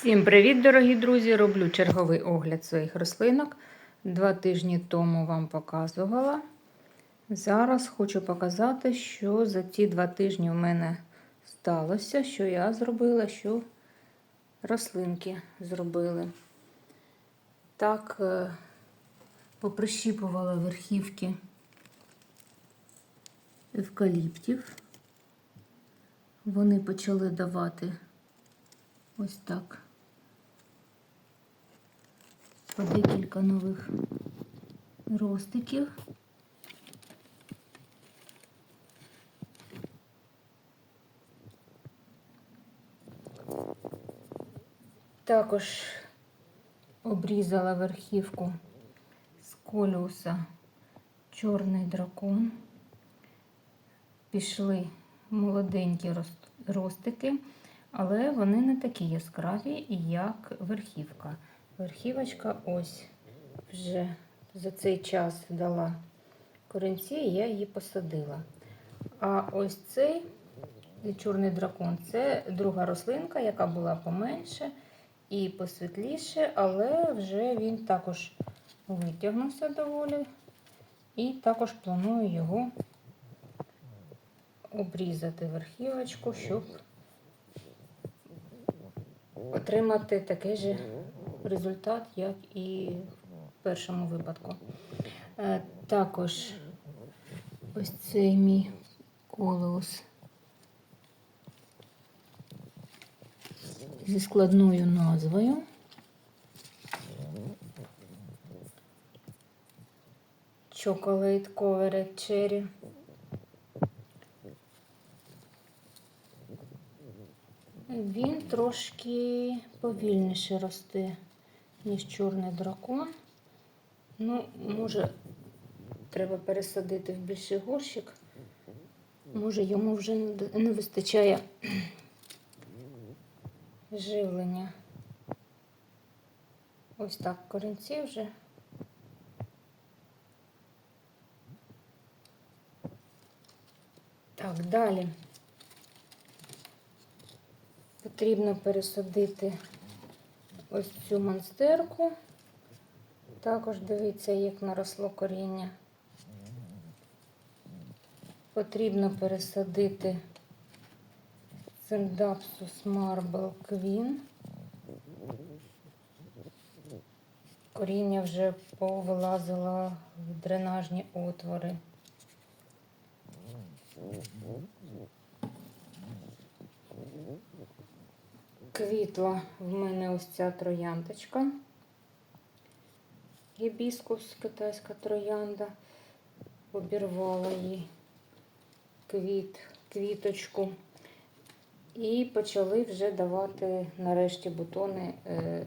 Всім привіт, дорогі друзі! Роблю черговий огляд своїх рослинок. Два тижні тому вам показувала. Зараз хочу показати, що за ці два тижні в мене сталося, що я зробила, що рослинки зробили. Так, е, поприщіпувала верхівки евкаліптів. Вони почали давати ось так. По декілька нових ростиків. Також обрізала верхівку з колюса чорний дракон. Пішли молоденькі рост- ростики, але вони не такі яскраві, як верхівка. Верхівочка ось вже за цей час дала корінці, і я її посадила. А ось цей чорний дракон це друга рослинка, яка була поменше і посвітліше, але вже він також витягнувся доволі. І також планую його обрізати верхівочку, щоб отримати такий же результат, як і в першому випадку. Е, Також ось цей мій колеус зі складною назвою. Chocolate Covered Cherry. Він трошки повільніше росте, ніж чорний дракон. Ну, може, треба пересадити в більший горщик. Може, йому вже не вистачає живлення. Ось так корінці вже. Так, далі. Потрібно пересадити ось цю монстерку. Також дивіться, як наросло коріння. Потрібно пересадити Цендапсус Marble Queen. Коріння вже повилазило в дренажні отвори. Квітла в мене ось ця трояндочка. Гібіскус, китайська троянда. Обірвала їй квіт, квіточку. І почали вже давати нарешті бутони е,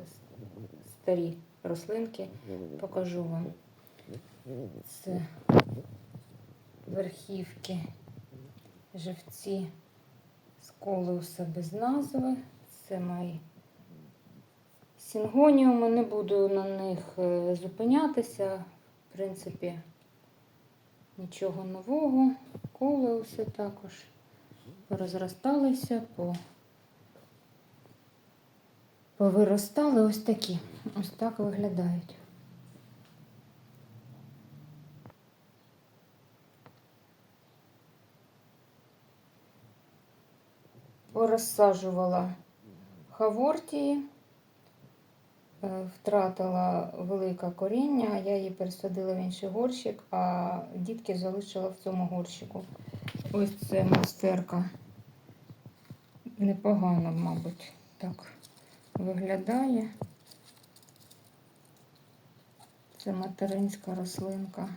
старі рослинки. Покажу вам. Це верхівки, живці з колеуса без назви. Це мої сінгоніуми. Не буду на них е, зупинятися. В принципі, нічого нового. Колеуси також порозросталися, по... повиростали ось такі. Ось так виглядають. Порозсаджувала хавортії, е, втратила велике коріння, я її пересадила в інший горщик, а дітки залишила в цьому горщику. Ось це монстерка. Непогано, мабуть, так виглядає. Це материнська рослинка.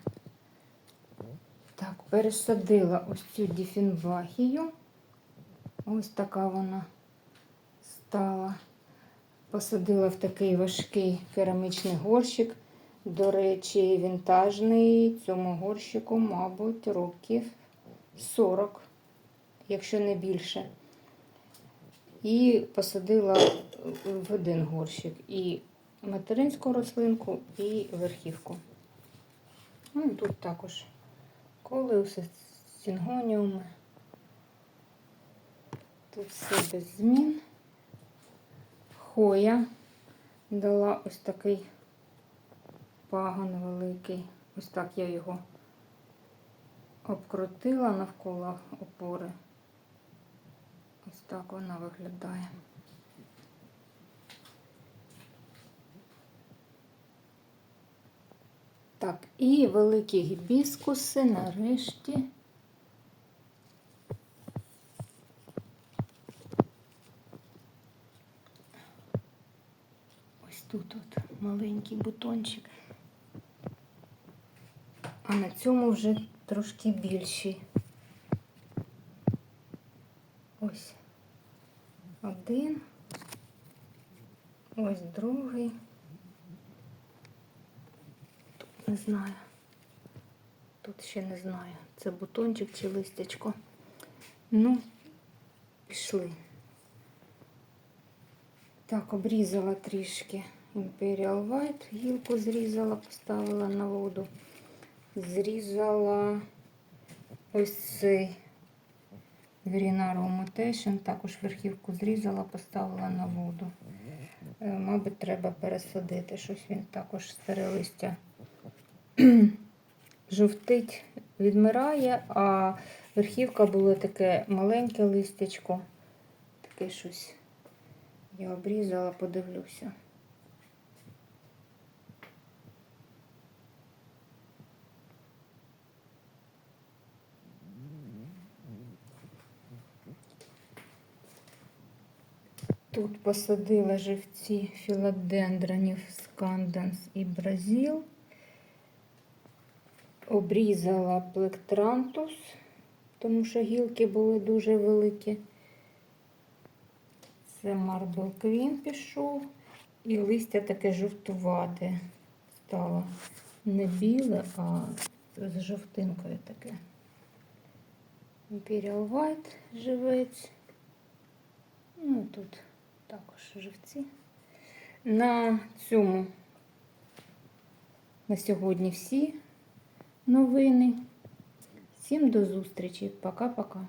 Так, пересадила ось цю діфінбахію. Ось така вона стала. Посадила в такий важкий керамічний горщик. До речі, вінтажний цьому горщику, мабуть, років 40, якщо не більше. І посадила в один горщик і материнську рослинку, і верхівку. Ну, тут також колеуси, сінгоніуми. Тут все без змін. Секхоя дала ось такий пагон великий. Ось так я його обкрутила навколо опори. Ось так вона виглядає. Так, і великі гібіскуси нарешті. Ось тут от маленький бутончик. А на цьому вже трошки більший. Ось один. Ось другий. Тут не знаю. Тут ще не знаю. Це бутончик чи листячко. Ну, пішли. Так, обрізала трішки Imperial White, гілку зрізала, поставила на воду. Зрізала ось цей Green Mutation, також верхівку зрізала, поставила на воду. Е, Мабуть, треба пересадити. Щось він також старе листя жовтить, відмирає, а верхівка було таке маленьке листячко. Таке щось. Я обрізала, подивлюся. Тут посадила живці філодендронів Сканденс і Бразил. Обрізала плектрантус, тому що гілки були дуже великі. Це Марбл Квін пішов. І листя таке жовтувате стало. Не біле, а з жовтинкою таке. Imperial White живець. Ну, тут також живці. На цьому на сьогодні всі новини. Всім до зустрічі. Пока-пока.